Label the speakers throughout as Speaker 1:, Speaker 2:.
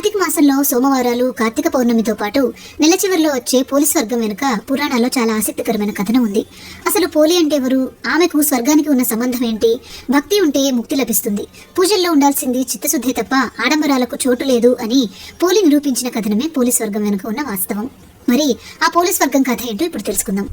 Speaker 1: కార్తీక మాసంలో సోమవారాలు కార్తీక పౌర్ణమితో పాటు నెల చివరిలో వచ్చే పోలీస్ వర్గం వెనుక పురాణాల్లో చాలా ఆసక్తికరమైన కథనం ఉంది. అసలు పోలి అంటే ఎవరు? ఆమెకు స్వర్గానికి ఉన్న సంబంధం ఏంటి? భక్తి ఉంటే ముక్తి లభిస్తుంది. పూజల్లో ఉండాల్సింది చిత్తశుద్ధి తప్ప ఆడంబరాలకు చోటు లేదు అని పోలి నిరూపించిన కథనమే పోలీస్ వర్గం వెనుక ఉన్న వాస్తవం. మరి ఆ పోలీస్ వర్గం కథ ఏంటో ఇప్పుడు తెలుసుకుందాం.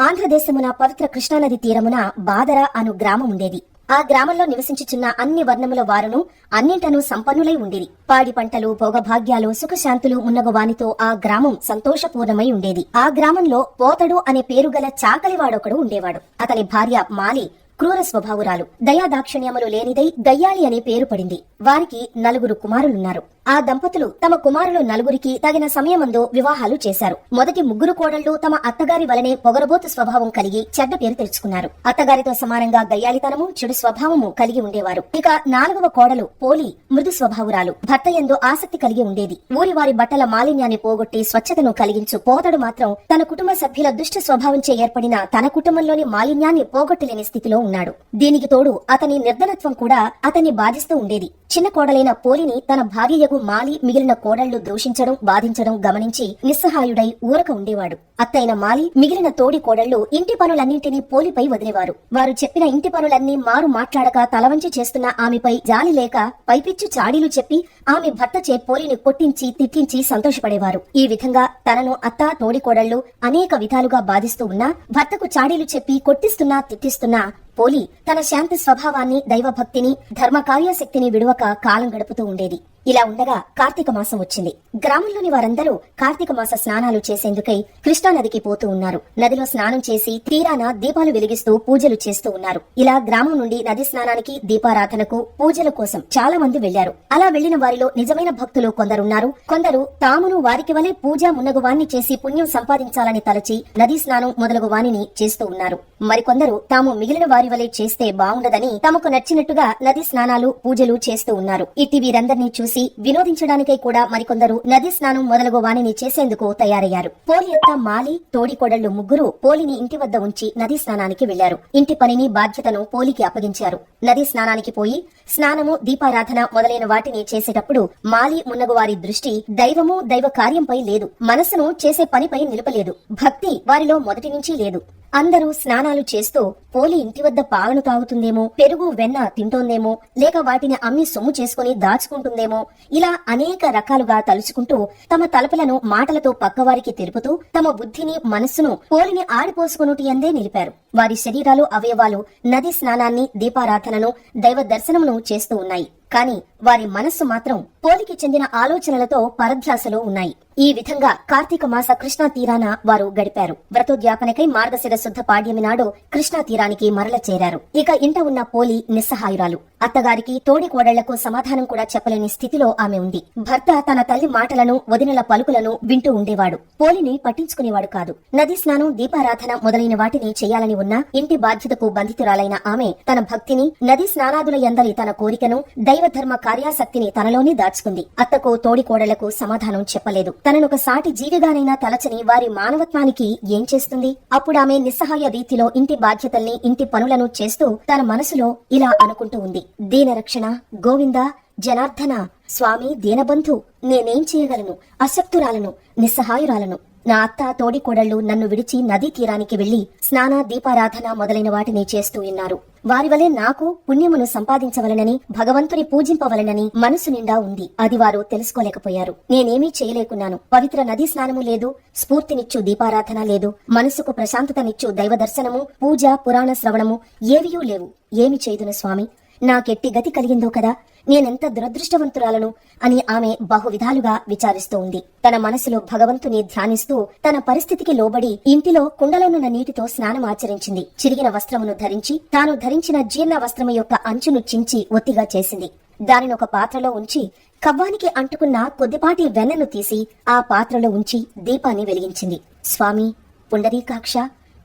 Speaker 2: ఆంధ్రదేశమున పవిత్ర కృష్ణానది తీరమున బాదర అను గ్రామం ఉండేది. ఆ గ్రామంలో నివసించుచున్న అన్ని వర్ణముల వారును అన్నింటను సంపన్నులై ఉండిరి. పాడి పంటలు భోగభాగ్యాలు సుఖశాంతులు ఉన్నగవానితో ఆ గ్రామం సంతోషపూర్ణమై ఉండేది. ఆ గ్రామంలో పోతడు అనే పేరు గల చాకలివాడొకడు ఉండేవాడు. అతని భార్య మాలి క్రూర స్వభావురాలు. దయాదాక్షిణ్యములు లేనిదై గయ్యాలి అనే పేరు పడింది. వారికి నలుగురు కుమారులున్నారు. ఆ దంపతులు తమ కుమారులు నలుగురికి తగిన సమయమందు వివాహాలు చేశారు. మొదటి ముగ్గురు కోడళ్ళు తమ అత్తగారి వలనే పొగరబోతు స్వభావం కలిగి చెడ్డ పేరు తెరుచుకున్నారు అత్తగారితో సమానంగా గయ్యాలితనము చెడు స్వభావము కలిగి ఉండేవారు. ఇక నాలుగవ కోడలు పోలి మృదు స్వభావురాలు. భర్త ఎందు ఆసక్తి కలిగి ఉండేది. ఊరి వారి బట్టల మాలిన్యాన్ని పోగొట్టి స్వచ్ఛతను కలిగించు పోతడు మాత్రం తన కుటుంబ సభ్యుల దుష్ట స్వభావంచే ఏర్పడిన తన కుటుంబంలోని మాలిన్యాన్ని పోగొట్టలేని స్థితిలో ఉన్నాడు. దీనికి తోడు అతని నిర్ధనత్వం కూడా అతన్ని బాధిస్తూ ఉండేది. చిన్న కోడలైన పోలిని తన భార్యయగు మాలి మిగిలిన కోడళ్ళు దూషించడం బాధించడం గమనించి నిస్సహాయుడై ఊరక ఉండేవాడు. అత్తైన మాలి మిగిలిన తోడి కోడళ్ళు ఇంటి పనులన్నింటినీ పోలిపై వదిలేవారు. వారు చెప్పిన ఇంటి పనులన్నీ మారు మాట్లాడక తలవంచి చేస్తున్న ఆమెపై జాలి లేక పైపిచ్చు చాడీలు చెప్పి ఆమె భర్త చే పోలిని కొట్టించి తిట్టించి సంతోషపడేవారు. ఈ విధంగా తనను అత్త తోడి కోడళ్ళు అనేక విధాలుగా బాధిస్తూ ఉన్నా భర్తకు చాడీలు చెప్పి కొట్టిస్తున్నా తిట్టిస్తున్నా పోలి తన శాంతి స్వభావాన్ని దైవభక్తిని ధర్మకార్యశక్తిని విడువక కాలం గడుపుతూ ఉండేది. ఇలా ఉండగా కార్తీక మాసం వచ్చింది. గ్రామంలోని వారందరూ కార్తీక మాస స్నానాలు చేసేందుకై కృష్ణా నదికి పోతూ ఉన్నారు. నదిలో స్నానం చేసి తీరాన దీపాలు వెలిగిస్తూ పూజలు చేస్తూ ఉన్నారు. ఇలా గ్రామం నుండి నది స్నానానికి దీపారాధనకు పూజల కోసం చాలా మంది వెళ్ళారు అలా వెళ్ళిన వారిలో నిజమైన భక్తులు కొందరున్నారు. కొందరు తామును వారికి వలె పూజ మున్నగువాన్ని చేసి పుణ్యం సంపాదించాలని తలచి నదీ స్నానం మొదలగు వాణిని చేస్తూ ఉన్నారు. మరికొందరు తాము మిగిలిన వారి వలె చేస్తే బాగుండదని తమకు నచ్చినట్టుగా నది స్నానాలు పూజలు చేస్తూ ఉన్నారు. ఇట్టి వీరందరినీ చూసి వినోదించడానికై కూడా మరికొందరు నది స్నానం మొదలగు వాణిని చేసేందుకు తయారయ్యారు. పోలి యొక్క మాలి తోడికోడళ్ళు ముగ్గురు పోలిని ఇంటి వద్ద ఉంచి నది స్నానానికి వెళ్ళారు ఇంటి పనిని బాధ్యతను పోలికి అప్పగించారు. నది స్నానానికి పోయి స్నానము దీపారాధన మొదలైన వాటిని చేసేటప్పుడు మాలి మున్నగు వారి దృష్టి దైవము దైవ కార్యంపై లేదు. మనసును చేసే పనిపై నిలపలేదు. భక్తి వారిలో మొదటి నుంచి లేదు. అందరూ స్నానాలు చేస్తూ పోలి ఇంటి వద్ద పాలను తాగుతుందేమో పెరుగు వెన్న తింటోందేమో లేక వాటిని అమ్మి సొమ్ము చేసుకుని దాచుకుంటుందేమో ఇలా అనేక రకాలుగా తలుచుకుంటూ తమ తలపులను మాటలతో పక్కవారికి తెలుపుతూ తమ బుద్ధిని మనస్సును పోలిని ఆడిపోసుకునుటి అందే నిలిపారు. వారి శరీరాలు అవయవాలు నది స్నానాన్ని దీపారాధనను దైవ దర్శనమును చేస్తూ ఉన్నాయి. కాని వారి మనస్సు మాత్రం పోలికి చెందిన ఆలోచనలతో పరధ్యాసలో ఉన్నాయి. ఈ విధంగా కార్తీక మాస కృష్ణా తీరాన వారు గడిపారు. వ్రతోద్యాపనకై మార్గశిర శుద్ధ పాడ్యమి నాడు కృష్ణా తీరానికి మరల చేరారు. ఇక ఇంట ఉన్న పోలి నిస్సహాయురాలు. అత్తగారికి తోడి కోడళ్ళకు సమాధానం కూడా చెప్పలేని స్థితిలో ఆమె ఉంది. భర్త తన తల్లి మాటలను వదినల పలుకులను వింటూ ఉండేవాడు. పోలిని పట్టించుకునేవాడు కాదు. నది స్నానం దీపారాధన మొదలైన వాటిని చేయాలని ఉన్న ఇంటి బాధ్యతకు బంధితురాలైన ఆమె తన భక్తిని నది స్నానాదుల ఎందరి తన కోరికను దైవధర్మ కార్యాసక్తిని తనలోనే దాచుకుంది. అత్తకు తోడి కోడళ్ళకు సమాధానం చెప్పలేదు. తననొక సాటి జీవిగానైనా తలచని వారి మానవత్వానికి ఏం చేస్తుంది? అప్పుడు ఆమె నిస్సహాయ రీతిలో ఇంటి బాధ్యతల్ని ఇంటి పనులను చేస్తూ తన మనసులో ఇలా అనుకుంటూ ఉంది. దీనరక్షణ గోవింద జనార్దన స్వామి దీనబంధు నేనేం చేయగలను? అశక్తురాలను నిస్సహాయురాలను. నా అత్త తోడికోడళ్ళు నన్ను విడిచి నదీ తీరానికి వెళ్ళి స్నాన దీపారాధన మొదలైన వాటిని చేస్తూ ఉన్నారు. వారి వలె నాకు పుణ్యమును సంపాదించవలనని భగవంతుని పూజింపవలనని మనసు నిండా ఉంది. అది వారు తెలుసుకోలేకపోయారు. నేనేమీ చేయలేకున్నాను. పవిత్ర నదీ స్నానము లేదు స్ఫూర్తినిచ్చు దీపారాధన లేదు మనసుకు ప్రశాంతతనిచ్చు దైవ దర్శనము పూజ పురాణ శ్రవణము ఏవియూ లేవు. ఏమి చేయుదును స్వామి? నాకెట్టి గతి కలిగిందో కదా? నేనెంత దురదృష్టవంతురాలను? అని ఆమె బహువిధాలుగా విచారిస్తూ ఉంది. తన మనసులో భగవంతుని ధ్యానిస్తూ తన పరిస్థితికి లోబడి ఇంటిలో కుండలోనున్న నీటితో స్నానం ఆచరించింది. చిరిగిన వస్త్రమును ధరించి తాను ధరించిన జీర్ణ వస్త్రము యొక్క అంచును చించి ఒత్తిగా చేసింది. దానిని ఒక పాత్రలో ఉంచి కవ్వానికి అంటుకున్న కొద్దిపాటి వెన్నను తీసి ఆ పాత్రలో ఉంచి దీపాన్ని వెలిగించింది. స్వామి పుండరీకాక్ష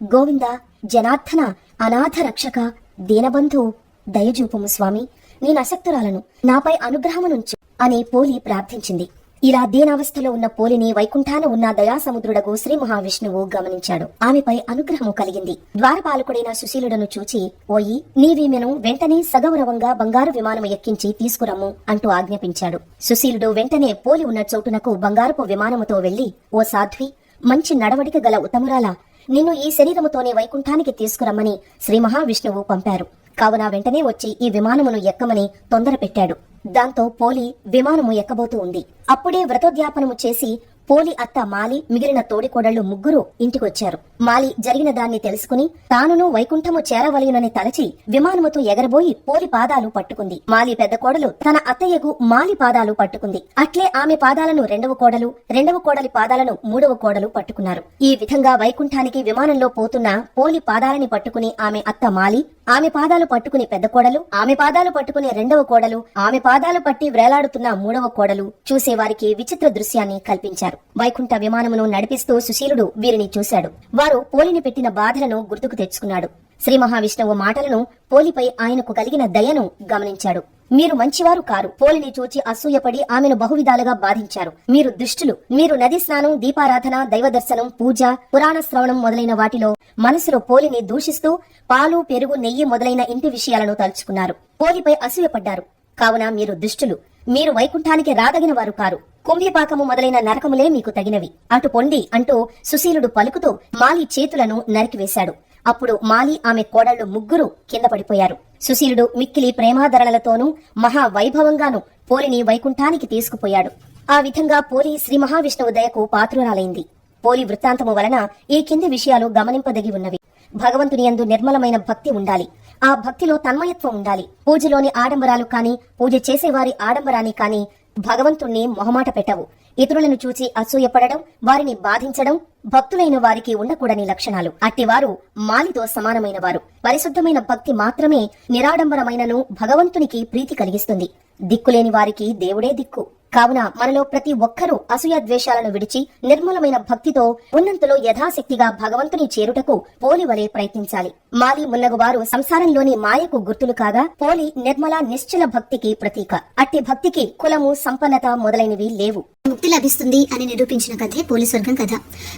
Speaker 2: గోవింద జనార్దన అనాథ రక్షక దీనబంధు దయజూపుము స్వామి. నేను అసక్తురాలను. నాపై అనుగ్రహమునుంచు అని పోలి ప్రార్థించింది. ఇలా దీనావస్థలో ఉన్న పోలిని వైకుంఠాన ఉన్న దయాసముద్రుడకు శ్రీ మహావిష్ణువు గమనించాడు. ఆమెపై అనుగ్రహము కలిగింది. ద్వారపాలకుడైన సుశీలుడను చూచి ఓయి నీవీమెను వెంటనే సగౌరవంగా బంగారు విమానము ఎక్కించి తీసుకురమ్ము అంటూ ఆజ్ఞాపించాడు. సుశీలుడు వెంటనే పోలి ఉన్న చోటునకు బంగారపు విమానముతో వెళ్ళి ఓ సాధ్వి మంచి నడవడిక గల ఉత్తమురాలా నిన్ను ఈ శరీరముతోనే వైకుంఠానికి తీసుకురమ్మని శ్రీ మహావిష్ణువు పంపారు. కావున వెంటనే వచ్చి ఈ విమానమును ఎక్కమని తొందర పెట్టాడు దాంతో పోలి విమానము ఎక్కబోతూ ఉంది. అప్పుడే వ్రతోద్యాపనము చేసి పోలి అత్త మాలి మిగిలిన తోడికోడళ్ళు ముగ్గురు ఇంటికొచ్చారు. మాలి జరిగిన దాన్ని తెలుసుకుని తానును వైకుంఠము చేరవలయునని తలచి విమానముతో ఎగరబోయి పోలి పాదాలు పట్టుకుంది. మాలి పెద్ద కోడలు తన అత్తయ్యకు మాలి పాదాలు పట్టుకుంది. అట్లే ఆమె పాదాలను రెండవ కోడలు రెండవ కోడలి పాదాలను మూడవ కోడలు పట్టుకున్నారు. ఈ విధంగా వైకుంఠానికి విమానంలో పోతున్న పోలి పాదాలని పట్టుకుని ఆమె అత్త మాలి ఆమె పాదాలు పట్టుకుని పెద్ద కోడలు ఆమె పాదాలు పట్టుకుని రెండవ కోడలు ఆమె పాదాలు పట్టి వేలాడుతున్న మూడవ కోడలు చూసేవారికి విచిత్ర దృశ్యాన్ని కల్పించారు. వైకుంఠ విమానమును నడిపిస్తూ సుశీలుడు వీరిని చూశాడు. వారు పోలిని పెట్టిన బాధలను గుర్తుకు తెచ్చుకున్నాడు. శ్రీ మహావిష్ణువు మాటలను పోలిపై ఆయనకు కలిగిన దయను గమనించాడు. మీరు మంచివారు కారు. పోలిని చూచి అసూయపడి ఆమెను బహువిధాలుగా బాధించారు. మీరు దుష్టులు. మీరు నది స్నానం దీపారాధన దైవ దర్శనం పూజ పురాణ శ్రవణం మొదలైన వాటిలో మనసులో పోలిని దూషిస్తూ పాలు పెరుగు నెయ్యి మొదలైన ఇంటి విషయాలను తలుచుకున్నారు. పోలిపై అసూయపడ్డారు. కావున మీరు దుష్టులు. మీరు వైకుంఠానికి రాదగిన వారు కారు. కుంభిపాకము మొదలైన నరకములే మీకు తగినవి. అటు పొండి అంటూ సుశీలుడు పలుకుతూ మాలి చేతులను నరికివేశాడు. అప్పుడు మాలి ఆమె కోడళ్ళు ముగ్గురు కింద పడిపోయారు. సుశీలుడు మిక్కిలి ప్రేమాధరణలతోనూ మహావైభవంగాను పోలిని వైకుంఠానికి తీసుకుపోయాడు. ఆ విధంగా పోలి శ్రీ మహావిష్ణువు దయకు పాత్రురాలైంది. పోలి వృత్తాంతము వలన ఈ కింది విషయాలు గమనింపదగి ఉన్నవి. భగవంతుని యందు నిర్మలమైన భక్తి ఉండాలి. ఆ భక్తిలో తన్మయత్వం ఉండాలి. పూజలోని ఆడంబరాలు కాని పూజ చేసేవారి ఆడంబరాన్ని కాని భగవంతుణ్ణి మొహమాట పెట్టవు. ఇతరులను చూచి అసూయపడడం వారిని బాధించడం భక్తులైన వారికి ఉండకూడని లక్షణాలు. అట్టివారు మాలితో సమానమైన వారు పరిశుద్ధమైన భక్తి మాత్రమే నిరాడంబరమైనను భగవంతునికి ప్రీతి కలిగిస్తుంది. దిక్కులేని వారికి దేవుడే దిక్కు. కావున మనలో ప్రతి ఒక్కరూ అసూయ ద్వేషాలను విడిచి నిర్మలమైన భక్తితో ఉన్నంతలో యథాశక్తిగా భగవంతుని చేరుటకు పోలి వలె ప్రయత్నించాలి. మాలి మున్నగువారు సంసారంలోని మాయకు గుర్తులు కాగా పోలి నిర్మల నిశ్చల భక్తికి ప్రతీక. అట్టి భక్తికి కులము సంపన్నత మొదలైనవి లేవు.
Speaker 1: ముక్తి లభిస్తుంది అని నిరూపించిన కథే పోలీస్ వర్గం కథ.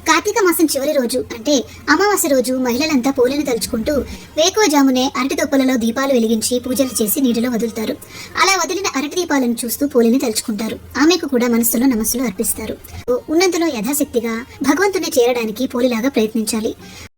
Speaker 1: కార్తీక మాసం చివరి రోజు అంటే అమావాస్య రోజు మహిళలంతా పోలిని తలుచుకుంటూ వేకువజామునే అరటి దొప్పలలో దీపాలు వెలిగించి పూజలు చేసి నీటిలో వదులుతారు. అలా వదిలిన అరటి దీపాలను చూస్తూ పోలిని తలుచుకుంటారు. ఆమెకు కూడా మనస్సులో నమస్సులు అర్పిస్తారు. ఉన్నంతలో యథాశక్తిగా భగవంతుని చేరడానికి పోలిలాగా ప్రయత్నించాలి.